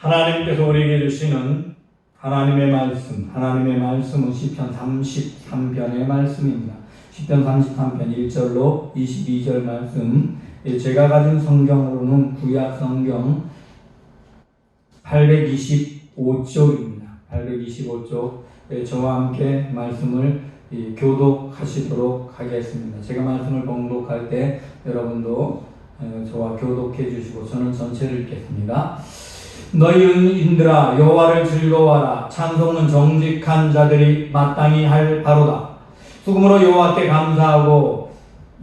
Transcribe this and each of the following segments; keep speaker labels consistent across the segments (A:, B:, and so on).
A: 하나님께서 우리에게 주시는 하나님의 말씀, 하나님의 말씀은 시편 33편의 말씀입니다. 시편 33편 1절로 22절 말씀. 예, 제가 가진 성경으로는 구약 성경 825쪽입니다. 825쪽. 예, 저와 함께 말씀을 이, 교독하시도록 하겠습니다. 제가 말씀을 봉독할 때 여러분도 어, 저와 교독해 주시고 저는 전체를 읽겠습니다. 너희 인들아 여호와를 즐거워하라 찬송은 정직한 자들이 마땅히 할 바로다. 수금으로 여호와께 감사하고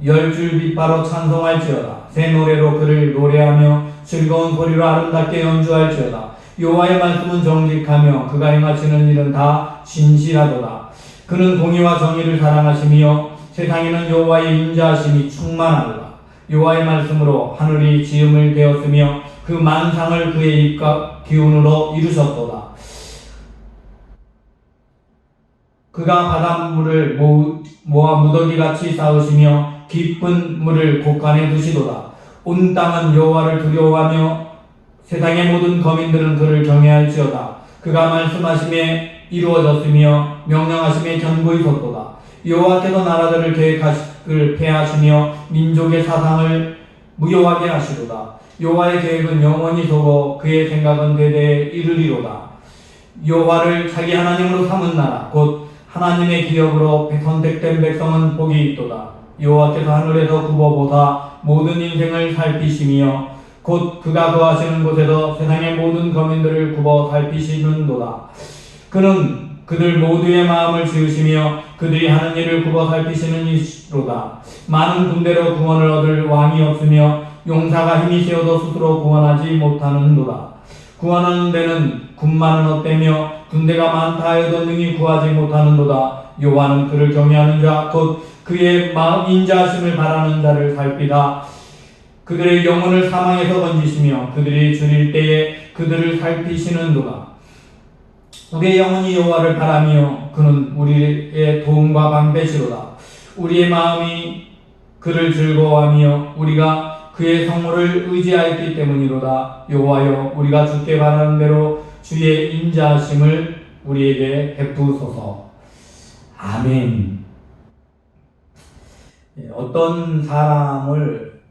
A: 열줄 빛바로 찬송할지어다. 새 노래로 그를 노래하며 즐거운 소리로 아름답게 연주할지어다. 여호와의 말씀은 정직하며 그가 행하시는 일은 다 진실하도다. 그는 공의와 정의를 사랑하시며 세상에는 여호와의 인자하심이 충만하도다. 여호와의 말씀으로 하늘이 지음을 되었으며 그 만상을 그의 입과 기운으로 이루셨도다. 그가 바닷물을 모- 모아 무더기같이 쌓으시며 깊은 물을 곳간에 두시도다. 온 땅은 여호와를 두려워하며 세상의 모든 거민들은 그를 경외할지어다. 그가 말씀하심에 이루어졌으며 명령하심에 견고히 섰도다. 여호와께서 나라들을 계획하시를 폐하시며 민족의 사상을 무효하게 하시도다. 여호와의 계획은 영원히 서고 그의 생각은 대대에 이르리로다. 여호와를 자기 하나님으로 삼은 나라 곧 하나님의 기업으로 선택된 백성은 복이 있도다. 여호와께서 하늘에서 굽어보사 모든 인생을 살피시며 곧 그가 거하시는 곳에서 세상의 모든 거민들을 굽어 살피시는도다. 그는 그들 모두의 마음을 지으시며 그들이 하는 일을 굽어 살피시는 이시로다. 많은 군대로 구원을 얻을 왕이 없으며 용사가 힘이 세어도 스스로 구원하지 못하는도다. 구원하는 데는 군만은 어때며 군대가 많다 해도 능히 구하지 못하는도다. 여호와는 그를 경외하는 자 곧 그의 마음 인자하심을 바라는 자를 살피다. 그들의 영혼을 사망에서 건지시며 그들이 줄일 때에 그들을 살피시는 도다. 우리의 영혼이 여호와를 바라며 그는 우리의 도움과 방패시로다. 우리의 마음이 그를 즐거워하며 우리가 그의 성물을 의지하였기 때문이로다. 여호와여 우리가 주께 바라는 대로 주의 인자하심을 우리에게 베푸소서. 아멘. 예, 어떤 사람을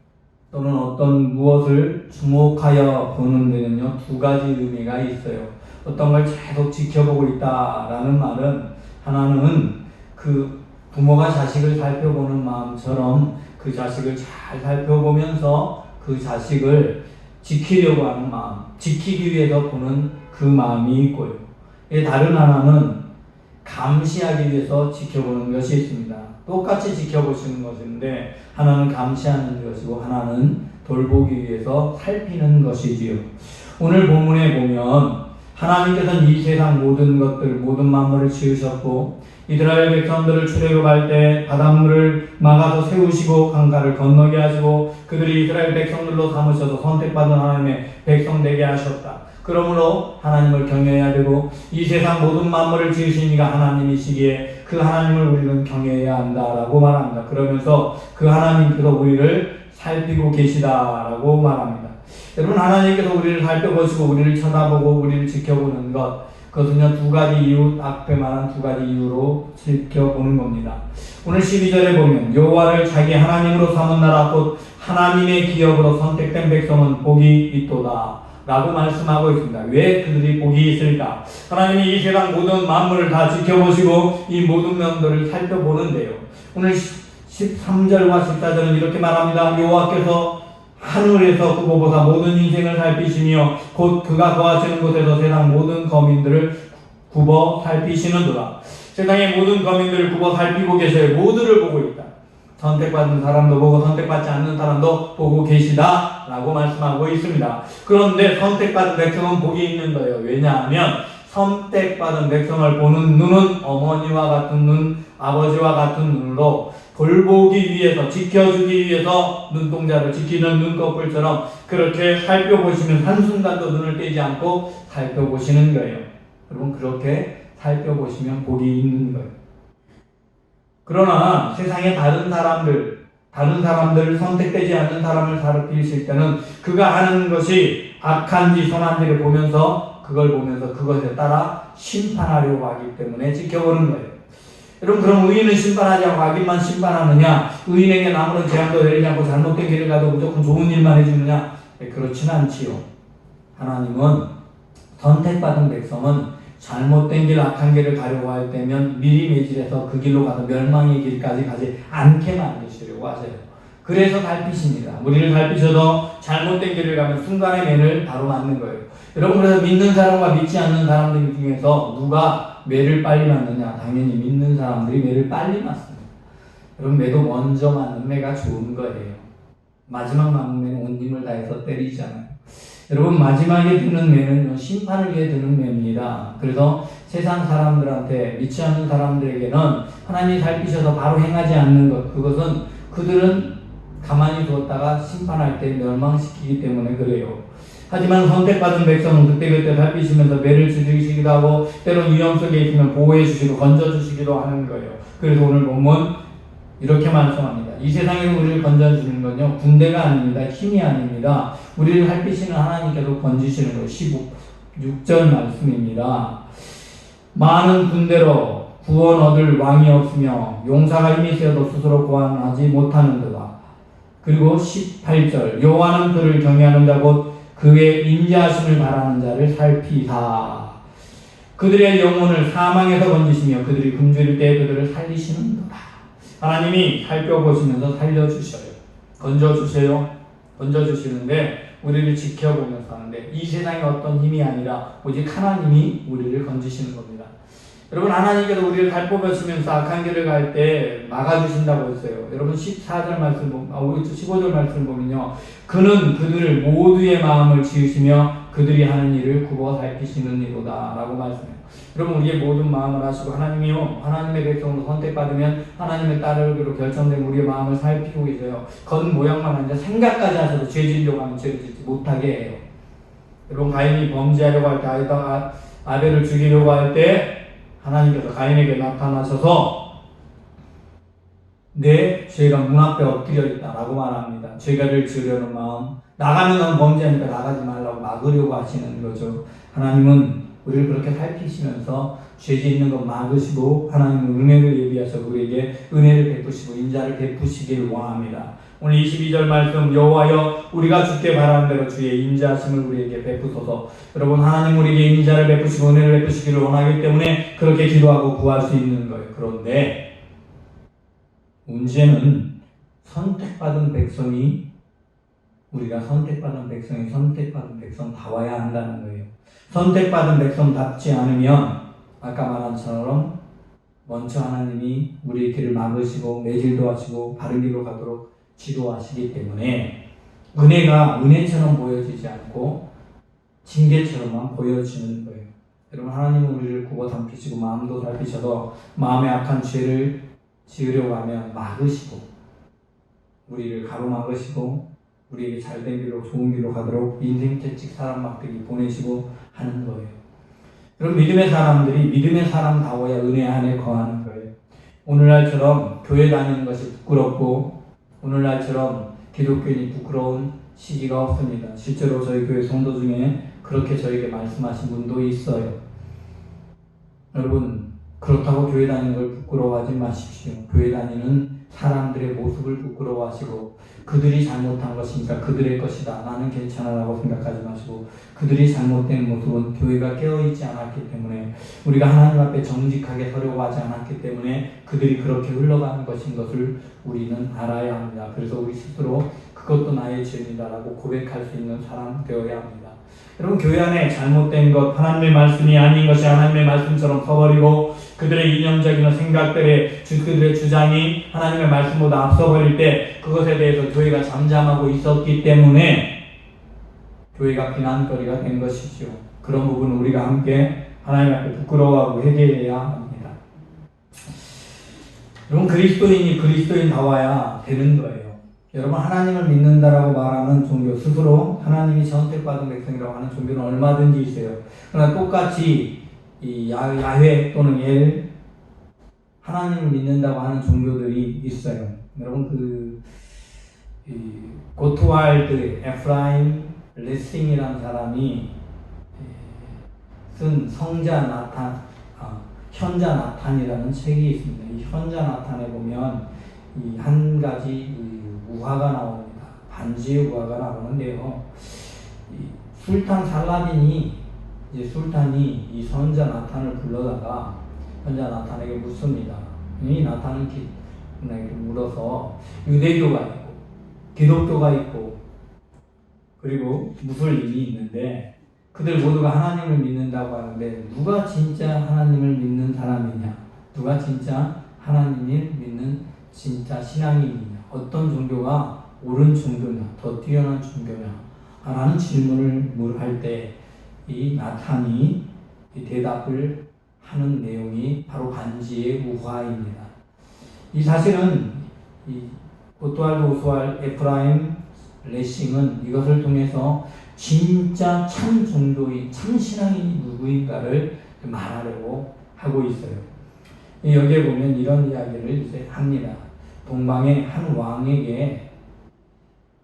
A: 또는 어떤 무엇을 주목하여 보는 데는요 두 가지 의미가 있어요. 어떤 걸 계속 지켜보고 있다라는 말은 하나는 그 부모가 자식을 살펴보는 마음처럼 그 자식을 잘 살펴보면서 그 자식을 지키려고 하는 마음, 지키기 위해서 보는 그 마음이 있고요. 이 다른 하나는 감시하기 위해서 지켜보는 것이 있습니다. 똑같이 지켜보시는 것인데 하나는 감시하는 것이고 하나는 돌보기 위해서 살피는 것이지요. 오늘 본문에 보면 하나님께서는 이 세상 모든 것들 모든 만물을 지으셨고 이스라엘 백성들을 출애굽할 때 바닷물을 막아서 세우시고 강가를 건너게 하시고 그들이 이스라엘 백성들로 삼으셔서 선택받은 하나님의 백성 되게 하셨다. 그러므로 하나님을 경외해야 되고 이 세상 모든 만물을 지으신 이가 하나님이시기에 그 하나님을 우리는 경외해야 한다라고 말합니다. 그러면서 그 하나님께서 우리를 살피고 계시다라고 말합니다. 여러분 하나님께서 우리를 살펴보시고 우리를 쳐다보고 우리를 지켜보는 것 그것은요 두 가지 이유 앞에 말한 두 가지 이유로 지켜보는 겁니다. 오늘 12절에 보면 여호와를 자기 하나님으로 삼은 나라 곧 하나님의 기업으로 선택된 백성은 복이 있도다. 라고 말씀하고 있습니다. 왜 그들이 복이 있을까? 하나님이 이 세상 모든 만물을 다 지켜보시고 이 모든 면들을 살펴보는데요. 오늘 13절과 14절은 이렇게 말합니다. 여호와께서 하늘에서 그보보사 모든 인생을 살피시며 곧 그가 거하시는 곳에서 세상 모든 거민들을 굽어 살피시는도다. 세상의 모든 거민들을 굽어 살피고 계셔요. 모두를 보고 있다. 선택받은 사람도 보고 선택받지 않는 사람도 보고 계시다 라고 말씀하고 있습니다. 그런데 선택받은 백성은 복이 있는 거예요. 왜냐하면 선택받은 백성을 보는 눈은 어머니와 같은 눈, 아버지와 같은 눈으로 돌보기 위해서 지켜주기 위해서 눈동자를 지키는 눈꺼풀처럼 그렇게 살펴보시면 한순간도 눈을 떼지 않고 살펴보시는 거예요. 여러분 그렇게 살펴보시면 복이 있는 거예요. 그러나 세상의 다른 사람들 다른 사람들 선택되지 않는 사람을 살피실 때는 그가 하는 것이 악한지 선한지를 보면서 그걸 보면서 그것에 따라 심판하려고 하기 때문에 지켜보는 거예요. 여러분 그럼 의인은 심판하지 않고 악인만 심판하느냐? 의인에게 아무런 재앙도 내리지 않고 잘못된 길을 가도 무조건 좋은 일만 해주느냐? 네, 그렇진 않지요. 하나님은 선택받은 백성은 잘못된 길, 악한 길을 가려고 할 때면 미리 매질해서 그 길로 가서 멸망의 길까지 가지 않게 만드시려고 하세요. 그래서 갈피십니다. 우리를 갈피셔도 잘못된 길을 가면 순간의 매를 바로 맞는 거예요. 여러분 그래서 믿는 사람과 믿지 않는 사람들 중에서 누가 매를 빨리 맞느냐? 당연히 믿는 사람들이 매를 빨리 맞습니다. 여러분 매도 먼저 맞는 매가 좋은 거예요. 마지막 맞는 매는 온 힘을 다해서 때리잖아요. 여러분 마지막에 드는 매는 심판을 위해 드는 매입니다. 그래서 세상 사람들한테 믿지 않는 사람들에게는 하나님이 살피셔서 바로 행하지 않는 것 그것은 그들은 가만히 두었다가 심판할 때 멸망시키기 때문에 그래요. 하지만 선택받은 백성은 그때그때 살피시면서 매를 주시기도 하고 때론 위험 속에 있으면 보호해 주시고 건져 주시기도 하는 거예요. 그래서 오늘 본문 이렇게 말씀합니다. 이 세상에서 우리를 건져주는 건요, 군대가 아닙니다. 힘이 아닙니다. 우리를 살피시는 하나님께서 건지시는 거예요. 16절 말씀입니다. 많은 군대로 구원 얻을 왕이 없으며 용사가 힘이 세어도 스스로 구원하지 못하는 도다. 그리고 18절 여호와는 그를 경외하는 자곧 그의 인자하심을 바라는 자를 살피사. 그들의 영혼을 사망에서 건지시며 그들이 굶주릴 때 그들을 살리시는도다. 하나님이 살펴보시면서 살려주셔요. 건져주세요. 건져주시는데 우리를 지켜보면서 하는데 이 세상에 어떤 힘이 아니라 오직 하나님이 우리를 건지시는 겁니다. 여러분 하나님께서 우리를 살펴보시면서 악한 길을 갈 때 막아주신다고 했어요. 여러분 14절 말씀 아, 15절 말씀 보면요. 그는 그들을 모두의 마음을 지으시며 그들이 하는 일을 굽어 살피시는 이로다 라고 말씀해요. 여러분 우리의 모든 마음을 하시고 하나님이요 하나님의 백성으로 선택받으면 하나님의 따르기로 결정된 우리의 마음을 살피고 계세요. 겉 모양만 아니라 생각까지 하셔도 죄 지려고 하면 죄를 짓지 못하게 해요. 여러분 가인이 범죄하려고 할 때 아이다 아벨을 죽이려고 할때 하나님께서 가인에게 나타나셔서 내 죄가 문 앞에 엎드려 있다라고 말합니다. 죄가를 지으려는 마음 나가는 건 범죄하니까 나가지 말라고 막으려고 하시는 거죠. 하나님은 우리를 그렇게 살피시면서 죄 짓는 것 막으시고 하나님은 은혜를 예비하셔 우리에게 은혜를 베푸시고 인자를 베푸시길 원합니다. 오늘 22절 말씀 여호와여 우리가 주께 바라는 대로 주의 인자하심을 우리에게 베푸소서. 여러분 하나님 우리에게 인자를 베푸시고 은혜를 베푸시기를 원하기 때문에 그렇게 기도하고 구할 수 있는 거예요. 그런데 문제는 선택받은 백성이 우리가 선택받은 백성이 선택받은 백성다워야 한다는 거예요. 선택받은 백성답지 않으면 아까 말한 처럼 먼저 하나님이 우리의 길을 막으시고 매질도 하시고 바른 길로 가도록 지도하시기 때문에 은혜가 은혜처럼 보여지지 않고 징계처럼만 보여지는 거예요. 여러분 하나님은 우리를 굽어 담기시고 마음도 살피셔서 마음의 악한 죄를 지으려고 하면 막으시고 우리를 가로막으시고 우리에게 잘된 길로 좋은 길로 가도록 인생 채찍 사람 막대기 보내시고 하는 거예요. 그럼 믿음의 사람들이 믿음의 사람다워야 은혜 안에 거하는 거예요. 오늘날처럼 교회 다니는 것이 부끄럽고 오늘날처럼 기독교인이 부끄러운 시기가 없습니다. 실제로 저희 교회 성도 중에 그렇게 저에게 말씀하신 분도 있어요. 여러분 그렇다고 교회 다니는 걸 부끄러워하지 마십시오. 교회 다니는 사람들의 모습을 부끄러워하시고 그들이 잘못한 것이니까 그들의 것이다. 나는 괜찮아라고 생각하지 마시고 그들이 잘못된 모습은 교회가 깨어있지 않았기 때문에 우리가 하나님 앞에 정직하게 서려고 하지 않았기 때문에 그들이 그렇게 흘러가는 것인 것을 우리는 알아야 합니다. 그래서 우리 스스로 그것도 나의 죄입니다라고 고백할 수 있는 사람 되어야 합니다. 여러분 교회 안에 잘못된 것 하나님의 말씀이 아닌 것이 하나님의 말씀처럼 서버리고 그들의 이념적인 생각들의 주, 그들의 주장이 하나님의 말씀보다 앞서버릴 때 그것에 대해서 교회가 잠잠하고 있었기 때문에 교회가 비난거리가 된 것이죠. 그런 부분은 우리가 함께 하나님 앞에 부끄러워하고 회개해야 합니다. 여러분 그리스도인이 그리스도인다워야 되는 거예요. 여러분 하나님을 믿는다라고 말하는 종교 스스로 하나님이 선택받은 백성이라고 하는 종교는 얼마든지 있어요. 그러나 똑같이 이 야, 야훼 또는 엘 하나님을 믿는다고 하는 종교들이 있어요. 여러분 그이 고트왈드 에프라임 레싱이라는 사람이 에, 쓴 성자 나탄 아, 현자 나탄이라는 책이 있습니다. 이 현자 나탄에 보면 이 한 가지 이 우화가 나옵니다. 반지의 우화가 나오는데요. 이 술탄 살라딘이 이제 술탄이 이 선자 나탄을 불러다가 현자 나탄에게 묻습니다. 이 나탄은 기, 이렇게 물어서 유대교가 있고 기독교가 있고 그리고 무슬림이 있는데 그들 모두가 하나님을 믿는다고 하는데 누가 진짜 하나님을 믿는 사람이냐? 누가 진짜 하나님을 믿는 진짜 신앙인이냐? 어떤 종교가 옳은 종교냐? 더 뛰어난 종교냐? 라는 질문을 할 때 이 나탄이 이 대답을 하는 내용이 바로 반지의 우화입니다. 이 사실은 이 고토알 오스왈 에프라임 레싱은 이것을 통해서 진짜 참 종교인 참 신앙인이 누구인가를 말하려고 하고 있어요. 여기에 보면 이런 이야기를 이제 합니다. 동방의 한 왕에게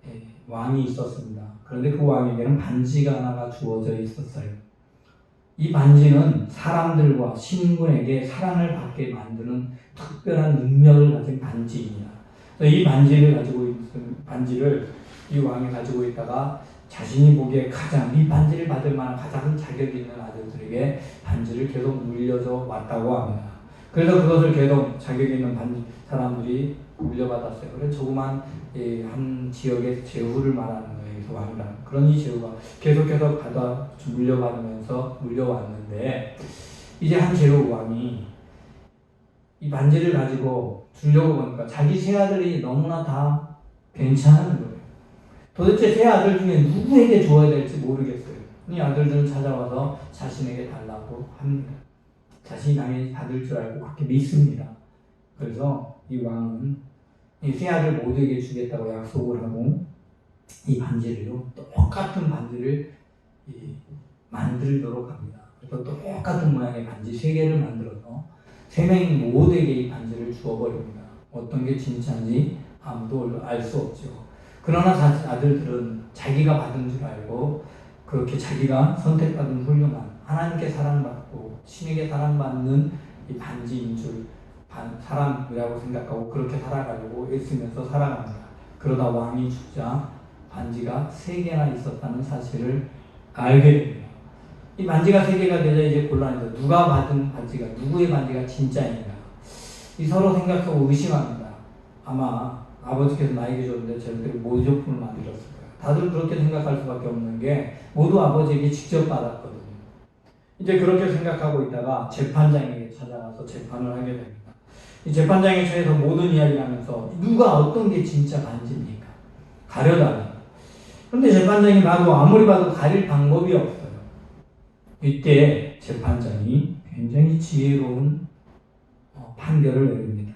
A: 예, 왕이 있었습니다. 그런데 그 왕에게는 반지가 하나가 주어져 있었어요. 이 반지는 사람들과 신군에게 사랑을 받게 만드는 특별한 능력을 가진 반지입니다. 이 반지를 가지고 있는 반지를 이 왕이 가지고 있다가 자신이 보기에 가장 이 반지를 받을 만한 가장 자격 있는 아들들에게 반지를 계속 물려줘 왔다고 합니다. 그래서 그것을 계속 자격 있는 사람들이 물려받았어요. 그래서 조그만 이한 지역의 제후를 말하는 거예요. 그 왕이란 그런 이 제후가 계속해서 받아 물려받으면서 물려왔는데 이제 한 제후 왕이 이 반지를 가지고 주려고 보니까 자기 세 아들이 너무나 다 괜찮은 거예요. 도대체 세 아들 중에 누구에게 줘야 될지 모르겠어요. 이 아들들은 찾아와서 자신에게 달라고 합니다. 자신이 당연히 받을 줄 알고 그렇게 믿습니다. 그래서 이 왕은 이 세 아들 모두에게 주겠다고 약속을 하고 이 반지를요 똑같은 반지를 이 만들도록 합니다. 그래서 똑같은 모양의 반지 세 개를 만들어서 세명 모두에게 이 반지를 주어버립니다. 어떤 게 진짜인지 아무도 알 수 없죠. 그러나 자- 아들들은 자기가 받은 줄 알고 그렇게 자기가 선택받은 훌륭한 하나님께 사랑받고 신에게 사랑받는 이 반지인 줄 반- 사람이라고 생각하고 그렇게 살아가려고 애쓰면서 살아갑니다. 그러다 왕이 죽자 반지가 세 개나 있었다는 사실을 알게 됩니다. 이 반지가 세 개가 되자 이제 곤란해서 누가 받은 반지가 누구의 반지가 진짜인가 이 서로 생각하고 의심합니다. 아마 아버지께서 나에게 줬는데 저희들이 모조품을 만들었을 거예요. 다들 그렇게 생각할 수밖에 없는 게 모두 아버지에게 직접 받았거든요. 이제 그렇게 생각하고 있다가 재판장에게 찾아가서 재판을 하게 됩니다. 이 재판장에 처해서 모든 이야기를 하면서 누가 어떤 게 진짜 반지입니까? 가려달라. 그런데 재판장이 봐도 아무리 봐도 가릴 방법이 없어요. 이때 재판장이 굉장히 지혜로운 어, 판결을 내립니다.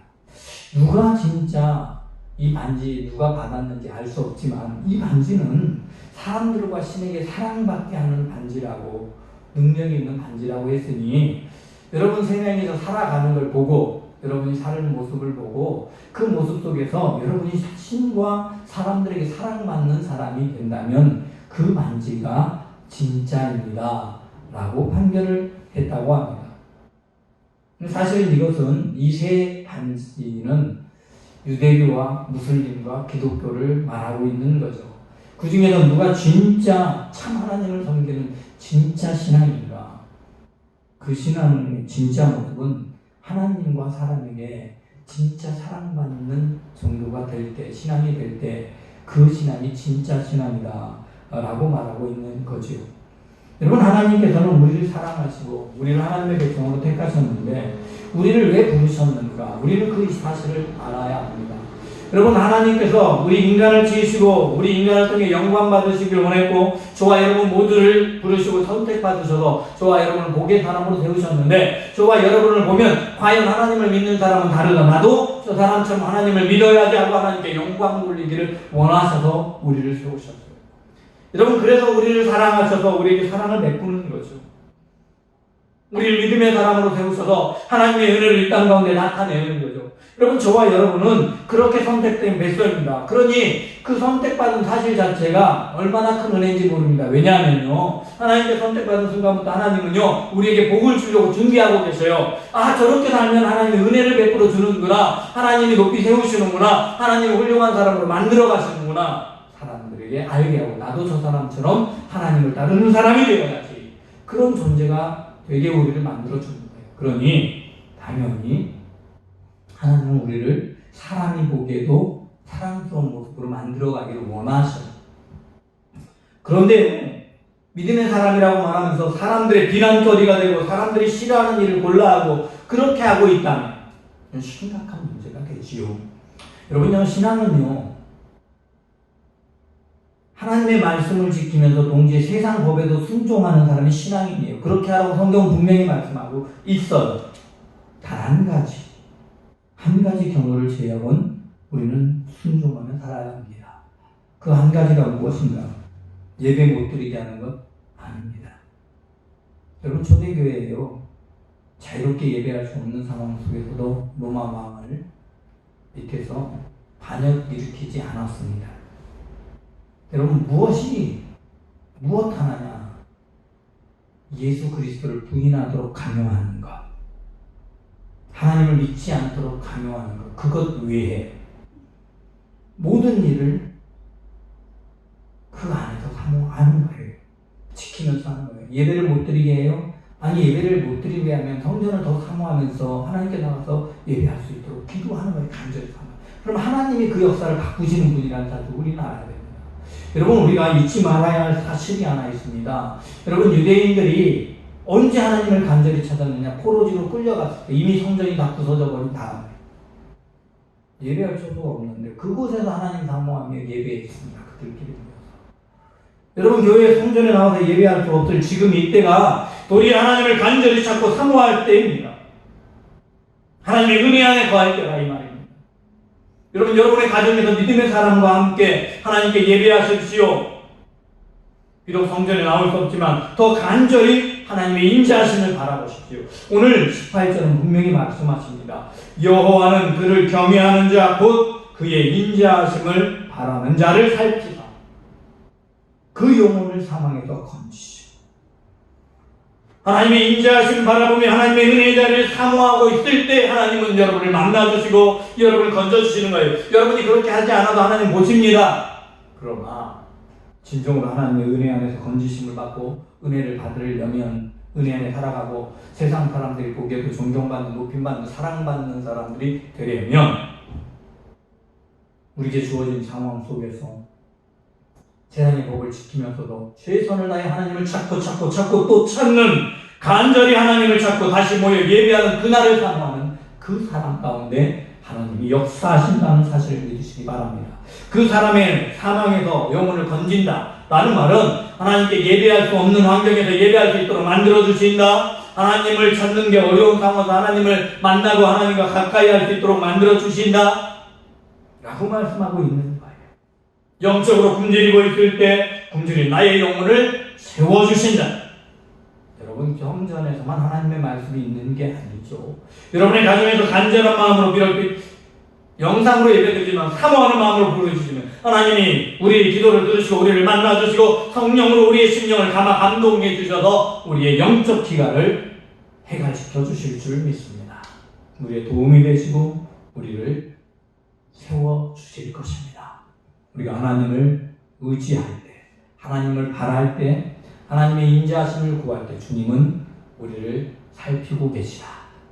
A: 누가 진짜 이 반지 누가 받았는지 알 수 없지만 이 반지는 사람들과 신에게 사랑받게 하는 반지라고 능력이 있는 반지라고 했으니 여러분 세 명이서 살아가는 걸 보고 여러분이 사는 모습을 보고 그 모습 속에서 여러분이 신과 사람들에게 사랑받는 사람이 된다면 그 반지가 진짜입니다. 라고 판결을 했다고 합니다. 사실 이것은 이 세 반지는 유대교와 무슬림과 기독교를 말하고 있는 거죠. 그 중에는 누가 진짜 참 하나님을 섬기는 진짜 신앙인가? 그 신앙의 진짜 모습은 하나님과 사람에게 진짜 사랑받는 정도가 될 때, 신앙이 될 때, 그 신앙이 진짜 신앙이다. 라고 말하고 있는 거지요. 여러분, 하나님께서는 우리를 사랑하시고, 우리를 하나님의 백성으로 택하셨는데, 우리를 왜 부르셨는가? 우리는 그 사실을 알아야 합니다. 여러분, 하나님께서 우리 인간을 지으시고, 우리 인간을 통해 영광 받으시길 원했고, 저와 여러분 모두를 부르시고 선택받으셔서 저와 여러분을 복의 사람으로 세우셨는데, 저와 여러분을 보면, 과연 하나님을 믿는 사람은 다르다. 나도 저 사람처럼 하나님을 믿어야지 하고 하나님께 영광 돌리기를 원하셔서 우리를 세우셨어요. 여러분, 그래서 우리를 사랑하셔서 우리에게 사랑을 베푸는 거죠. 우리를 믿음의 사람으로 세우셔서 하나님의 은혜를 이땅 가운데 나타내는 거죠. 여러분 저와 여러분은 그렇게 선택된 백성입니다. 그러니 그 선택받은 사실 자체가 얼마나 큰 은혜인지 모릅니다. 왜냐하면요 하나님께 선택받은 순간부터 하나님은요 우리에게 복을 주려고 준비하고 계셔요. 아 저렇게 살면 하나님이 은혜를 베풀어 주는구나. 하나님이 높이 세우시는구나. 하나님이 훌륭한 사람으로 만들어 가시는구나. 사람들에게 알게 하고 나도 저 사람처럼 하나님을 따르는 사람이 되어야지. 그런 존재가 되게 우리를 만들어 주는 거예요. 그러니 당연히 하나님은 우리를 사람이 보기에도 사랑스러운 모습으로 만들어가기를 원하셔요. 그런데 믿음의 사람이라고 말하면서 사람들의 비난거리가 되고 사람들이 싫어하는 일을 골라하고 그렇게 하고 있다면 심각한 문제가 되지요. 여러분요 신앙은요 하나님의 말씀을 지키면서 동시에 세상 법에도 순종하는 사람이 신앙이에요. 그렇게 하라고 성경은 분명히 말씀하고 있어요. 단 한 가지 한 가지 경우를 제외하고는 우리는 순종하며 살아야 합니다. 그 한 가지가 무엇인가? 예배 못 드리게 하는 것 아닙니다. 여러분 초대교회예요. 자유롭게 예배할 수 없는 상황 속에서도 로마 왕을 밑에서 반역 일으키지 않았습니다. 여러분 무엇이 무엇 하나냐? 예수 그리스도를 부인하도록 강요하는 것. 하나님을 믿지 않도록 강요하는 것, 그것 외에 모든 일을 그 안에서 사모하는 거예요. 지키면서 하는 거예요. 예배를 못 드리게 해요? 아니, 예배를 못 드리게 하면 성전을 더 사모하면서 하나님께 나가서 예배할 수 있도록 기도하는 거예요. 간절히 사모. 그럼 하나님이 그 역사를 바꾸시는 분이라는 사실 우리는 알아야 됩니다. 여러분, 우리가 잊지 말아야 할 사실이 하나 있습니다. 여러분, 유대인들이 언제 하나님을 간절히 찾았느냐? 포로지로 끌려갔을 때 이미 성전이 다 부서져 버린 다음에 예배할 수가 없는데 그곳에서 하나님 사모하며 예배했습니다. 그들끼리 모여서. 여러분 교회 성전에 나와서 예배할 수 없을 지금 이때가 우리 하나님을 간절히 찾고 사모할 때입니다. 하나님의 은혜 안에 거할 때가 이 말입니다. 여러분 여러분의 가정에서 믿음의 사람과 함께 하나님께 예배하십시오. 비록 성전에 나올 수 없지만 더 간절히 하나님의 인자하심을 바라보십시오. 오늘 18절은 분명히 말씀하십니다. 여호와는 그를 경외하는 자 곧 그의 인자하심을 바라는 자를 살피사 그 영혼을 사망에서 건지시오. 하나님의 인자하심 바라보며 하나님의 은혜의 자리를 사모하고 있을 때 하나님은 여러분을 만나주시고 여러분을 건져주시는 거예요. 여러분이 그렇게 하지 않아도 하나님 보십니다. 그러나 진정으로 하나님의 은혜 안에서 건지심을 받고 은혜를 받으려면 은혜 안에 살아가고 세상 사람들이 보기에도 존경받는 높임받는 사랑받는 사람들이 되려면 우리에게 주어진 상황 속에서 세상의 법을 지키면서도 최선을 다해 하나님을 찾고 찾고 찾고 또 찾는 간절히 하나님을 찾고 다시 모여 예배하는 그날을 사모하는 그 사람 가운데 하나님이 역사하신다는 사실을 믿으시기 바랍니다. 그 사람의 사망에서 영혼을 건진다. 라는 말은 하나님께 예배할 수 없는 환경에서 예배할 수 있도록 만들어 주신다. 하나님을 찾는 게 어려운 상황에서 하나님을 만나고 하나님과 가까이 할 수 있도록 만들어 주신다. 라고 말씀하고 있는 거예요. 영적으로 굶주리고 있을 때 굶주린 나의 영혼을 세워 주신다. 여러분 경전에서만 하나님의 말씀이 있는 게 아니죠. 여러분의 가정에서 간절한 마음으로 비록 영상으로 예배드리지만 사모하는 마음으로 부르짖으면 하나님이 우리의 기도를 들으시고 우리를 만나주시고 성령으로 우리의 심령을 감아 감동해 주셔서 우리의 영적 기가를 해결시켜 주실 줄 믿습니다. 우리의 도움이 되시고 우리를 세워 주실 것입니다. 우리가 하나님을 의지할 때, 하나님을 바랄 때, 하나님의 인자하심을 구할 때 주님은 우리를 살피고 계시다.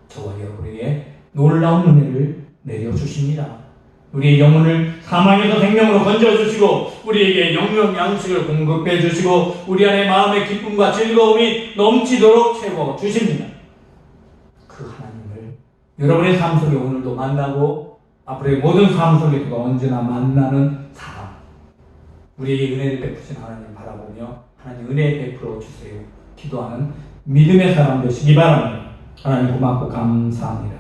A: 저와 여러분에게 놀라운 은혜를 내려주십니다. 우리의 영혼을 사망에서 생명으로 건져주시고 우리에게 영영 양식을 공급해 주시고 우리 안에 마음의 기쁨과 즐거움이 넘치도록 채워 주십니다. 그 하나님을 여러분의 삶 속에 오늘도 만나고 앞으로의 모든 삶 속에서도 언제나 만나는 사람 우리에게 은혜를 베푸신 하나님 바라보며 하나님 은혜 베풀어 주세요. 기도하는 믿음의 사람 되시기 바랍니다. 하나님 고맙고 감사합니다.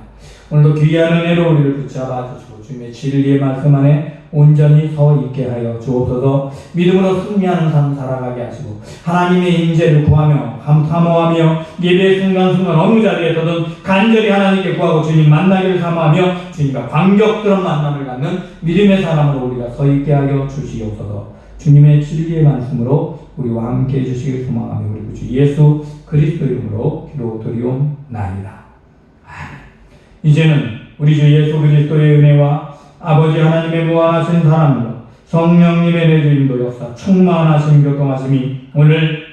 A: 오늘도 귀한 은혜로 우리를 붙잡아 주시고 주님의 진리의 말씀 안에 온전히 서 있게 하여 주옵소서 믿음으로 승리하는 삶 살아가게 하시고 하나님의 임재를 구하며 감- 사모하며 예배 순간순간 어느 자리에서든 간절히 하나님께 구하고 주님 만나기를 사모하며 주님과 관격스러운 만남을 갖는 믿음의 사람으로 우리가 서 있게 하여 주시옵소서 주님의 진리의 말씀으로 우리와 함께 해주시길 소망하며 우리 구주 예수 그리스도 이름으로 기도드리옵나이다. 이제는 우리 주 예수 그리스도의 은혜와 아버지 하나님의 무한하신 사랑과 성령님의 내주임도 역사 충만하신 교통하심이 오늘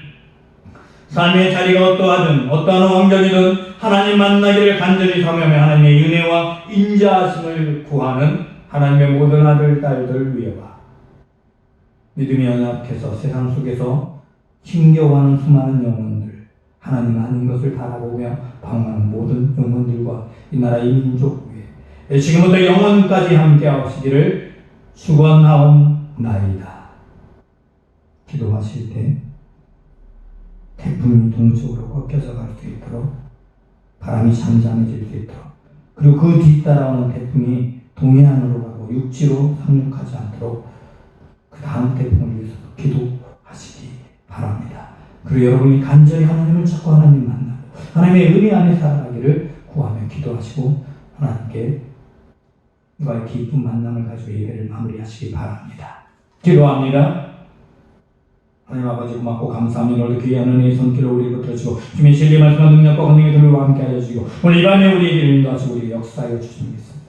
A: 삶의 자리가 어떠하든 어떠한 환경이든 하나님 만나기를 간절히 사모하며 하나님의 은혜와 인자하심을 구하는 하나님의 모든 아들 딸들 위해와 믿음이 연합해서 세상 속에서 힘겨워하는 수많은 영혼들 하나님 아닌 것을 바라보며 방황하는 모든 영혼들과 이 나라 이 민족 위에 지금부터 영원까지 함께 하시기를 축원하옵나이다. 기도하실 때 태풍이 동쪽으로 꺾여져 갈수 있도록 바람이 잠잠해질 수 있도록 그리고 그 뒤따라오는 태풍이 동해안으로 가고 육지로 상륙하지 않도록 그 다음 태풍을 위해서 기도하시기 바랍니다. 그리고 여러분이 간절히 하나님을 찾고 하나님 만나고 하나님의 은혜 안에 살아가기를 구하며 기도하시고 하나님께 과의 깊은 만남을 가지고 예배를 마무리하시기 바랍니다. 기도합니다. 하나님 아버지 고맙고 감사합니다. 오늘 귀한 은혜의 손길을 우리 붙들어주고 주님의 진리 말씀과 능력과 권능의 들과 함께 하여 주시고 오늘 이 밤에 우리에게 인도하시고 우리 역사하여 주시겠습니다.